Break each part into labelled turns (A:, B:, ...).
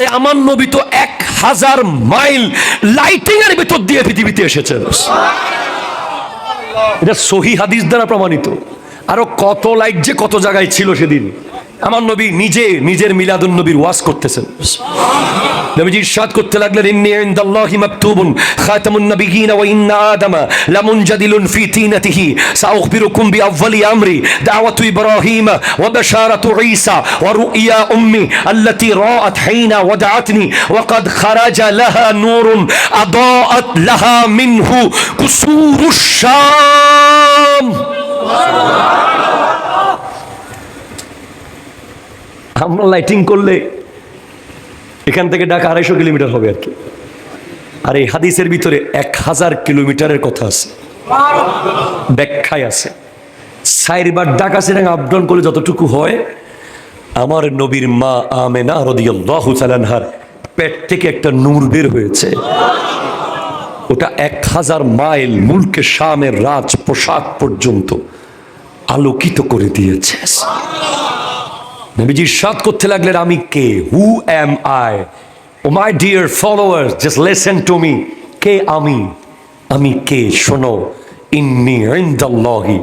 A: আরে আমার নবী তো এক হাজার মাইল লাইটিং এর ভিতর দিয়ে পৃথিবীতে এসেছে। এটা সহি হাদিস দ্বারা প্রমাণিত। আরও কত লাইট যে কত জায়গায় ছিল সেদিন। আমার নবী নিজে নিজের মিলাদুন নবীর ওয়াজ করতেছেন। নবীজি ইরশাদ করতে লাগলেন ইন্নী ইনদাল্লাহি মাকতুবুন খাতামুন নাবিয়িন ওয়া ইন্না আদামা লামুনজাদিলুন ফি তিনাতিহি সাউখবিরুকুম বিআউয়ালি আমরি দাওয়াতু ইব্রাহিম ওয়া বাশারাতু ঈসা ওয়া রুইয়া উম্মি আল্লাতী রাআত হাইনা ওয়াদাআতনি ওয়া قد خرج لها نور أضاءت لها منه قصور الشام আমরা লাইটিং করলে এখান থেকে ঢাকা আড়াইশো কিলোমিটার হবে আর কি। আর এই হাদিসের ভিতরে এক হাজার কিলোমিটারের কথা আছে। ব্যাখ্যায় আছে। সাইরবার ঢাকা সেটা আপ ডাউন করলে যতটুকু হয়, আমার নবীর মা আমেনা রদিয়াল্লাহু তাআলার পেট থেকে একটা নূর বের হয়েছে। ওটা এক হাজার মাইল মুলকে শামের রাজ পোশাক পর্যন্ত আলোকিত করে দিয়েছে। নবীজি সাত করতে লাগলেন, আমি কে? Who am I oh my dear followers just listen to me কে আমি? আমি কে? শোনো, ইন্নি ইনদাল্লাহি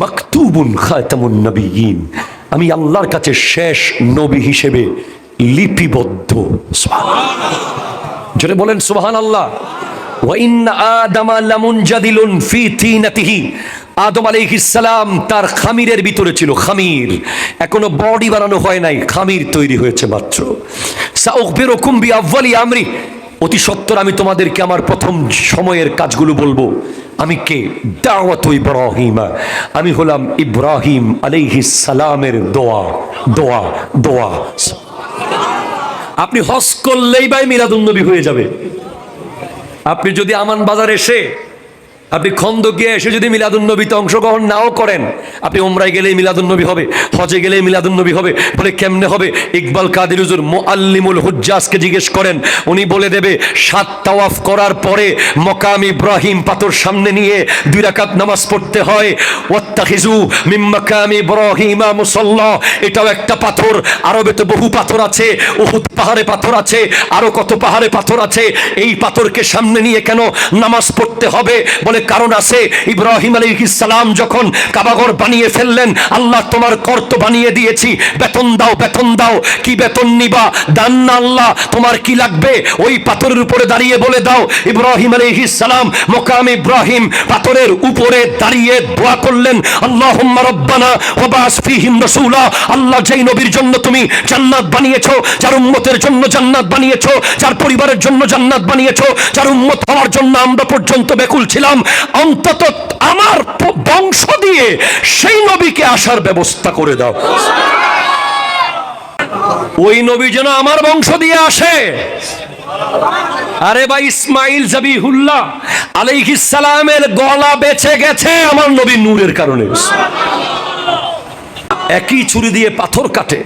A: মাকতুবুন খাতামুন নবিয়িন। আমি আল্লাহর কাছে শেষ নবী হিসেবে লিপিবদ্ধ। জোরে বলেন, সুবহানাল্লাহ। ওয়া ইন্না আদামা লামুনজাদিলুন ফি তিনাতিহি। আদম আলাইহিস সালাম তার খামিরের ভিতরে ছিল, খামির। এখনও বডি বানানো হয় নাই, খামির তৈরি হয়েছে মাত্র। সাউখবিরুকুম বিআউয়ালি আমরি। অতি সত্তর আমি তোমাদেরকে আমার প্রথম সময়ের কাজগুলো বলব। আমি কে? দাওয়াত ইব্রাহিমা। আমি হলাম ইব্রাহিম আলাইহিস সালামের দোয়া দোয়া দোয়া। আপনি হজ করলেই ভাই মিলাদুন্নবী হয়ে যাবে। আপনি যদি আমান বাজার এসে আপনি খন্দ গিয়ে এসে যদি মিলাদুন্নবীতে অংশগ্রহণ নাও করেন, আপনি ওমরায় গেলেই মিলাদুন্নবী হবে, হজে গেলেই মিলাদুন্নবী হবে, বলে কেমনে হবে? ইকবাল কাদির হুজুর মুআল্লিমুল হুজ্জাজকে জিজ্ঞেস করেন, উনি বলে দেবে, সাত তাওয়াফ করার পরে মকাম ইব্রাহিম পাথর সামনে নিয়ে দুই রাকাত নামাজ পড়তে হয়। ওয়াত্তাখিজু মিন মাকাম ইব্রাহিমা মুসাল্লা, এটাও একটা পাথর, আরবে তো বহু পাথর আছে, উহুদ পাহাড়ে পাথর আছে, আরও কত পাহাড়ে পাথর আছে, এই পাথরকে সামনে নিয়ে কেন নামাজ পড়তে হবে? বলে কারণ আছে। ইব্রাহিম আলাইহিস সালাম যখন কাবাঘর বানিয়ে ফেললেন, আল্লাহ তোমার কর্ত বানিয়ে দিয়েছি। বেতন দাও বেতন দাও। কি বেতন নিবা? দান না আল্লাহ, তোমার কি লাগবে? ওই পাথরের উপরে দাঁড়িয়ে বলে দাও। ইব্রাহিম আলাইহিস সালাম মোকাম ইব্রাহিম পাথরের উপরে দাঁড়িয়ে দোয়া করলেন, আল্লাহুম্মা রব্বানা ওয়া বাস ফীহিম রাসূলা। আল্লাহ যেই নবীর জন্য তুমি জান্নাত বানিয়েছো, যার উম্মতের জন্য জান্নাত বানিয়েছো, যার পরিবারের জন্য জান্নাত বানিয়েছো, যার উম্মত হওয়ার জন্য আমরা পর্যন্ত বেকুল ছিলাম অন্তত আমার বংশ দিয়ে সেই নবীকে আসার ব্যবস্থা করে দাও। ওই নবী যেন আমার বংশ দিয়ে আসে। আরে ভাই ইসমাইল জাবিহুল্লাহ সালামের গলা বেঁচে গেছে আমার নবী নূরের কারণে। একই ছুরি দিয়ে পাথর কাটে।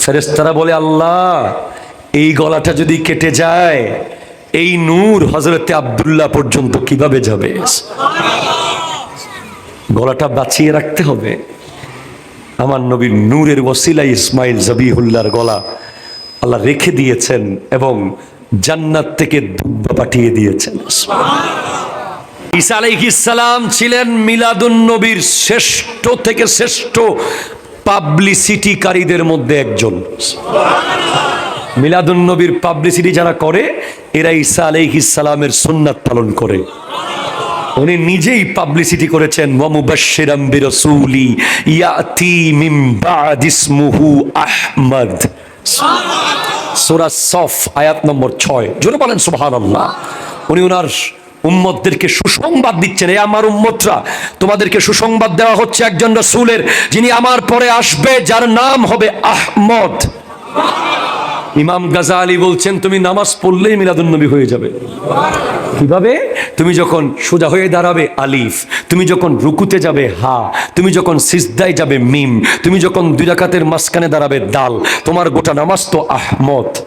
A: ফেরেশতারা বলে, আল্লাহ, এই গলাটা যদি কেটে যায় এই নূর হজরতে আব্দুল্লাহ পর্যন্ত কীভাবে যাবে? গলাটা বাঁচিয়ে রাখতে হবে। আমার নবীর নূরের ওসিলা ইসমাইল জবিহুল্লাহর গলা আল্লাহ রেখে দিয়েছেন এবং জান্নাত থেকে দুব্বা পাঠিয়ে দিয়েছেন। ঈসা আলাইহিসসালাম ছিলেন মিলাদুন নবীর শ্রেষ্ঠ থেকে শ্রেষ্ঠ পাবলিসিটিকারীদের মধ্যে একজন। মিলাদুন নবীর পাবলিসিটি যারা করে এরা ঈসা আলাইহিসসালামের সুন্নাত পালন করে। উনি নিজেই পাবলিসিটি করেছেন ওয়ামুবাশশিরাম বিরাসূলি ইয়াতি মিন বাদ ইসমুহু আহমদ। সূরা সফ, আয়াত নম্বর 6 জোরে বলেন, সুবহানাল্লাহ। উনি ওনার উম্মতদেরকে সুসংবাদ দিচ্ছেন এই আমার উম্মতরা, তোমাদেরকে সুসংবাদ দেওয়া হচ্ছে একজন রাসূলের, যিনি আমার পরে আসবে, যার নাম হবে আহমদ। ইমাম গাজা আলী বলছেন, তুমি নামাজ পড়লেই মিলাদুন্নবী হয়ে যাবে। কীভাবে? তুমি যখন সোজা হয়ে দাঁড়াবে, আলিফ। তুমি যখন রুকুতে যাবে, হা। তুমি যখন সিজদায় যাবে, মিম। তুমি যখন দুই ডাকাতের মাঝখানে দাঁড়াবে, দাল। তোমার গোটা নামাজ তো আহমদ।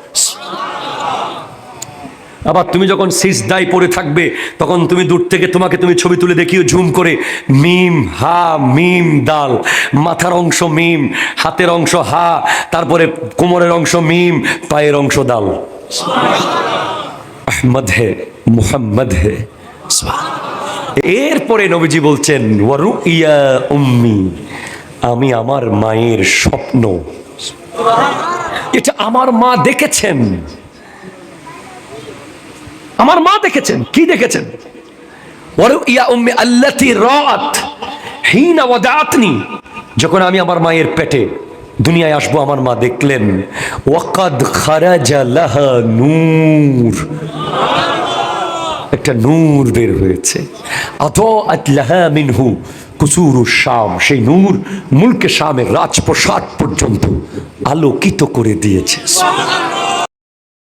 A: আবার তুমি যখন সিজদায় পড়ে থাকবে, তখন তুমি দূর থেকে তোমাকে তুমি ছবি তুলে দেখিও ঝুম করে মিম, হা, মিম, দাল, মাথার অংশ মিম, হাতের অংশ হা, তারপরে কোমরের অংশ মিম, পায়ের অংশ দাল। আহমদ হে, মুহাম্মদ হে। এরপরে নবীজি বলছেন ওয়ারু ইয়া উম্মি, আমি আমার মায়ের স্বপ্ন। এটা আমার মা দেখেছেন। আমার মা দেখেছেন, কি দেখেছেন? যখন আমি আমার মায়ের পেটে দুনিয়ায় আসব, আমার মা দেখলেন নূর। একটা নূর বের হয়েছে। মিনহু কুসুরু শাম। সেই নূর মুলকে শামের রাজপ্রসাদ পর্যন্ত আলোকিত করে দিয়েছে।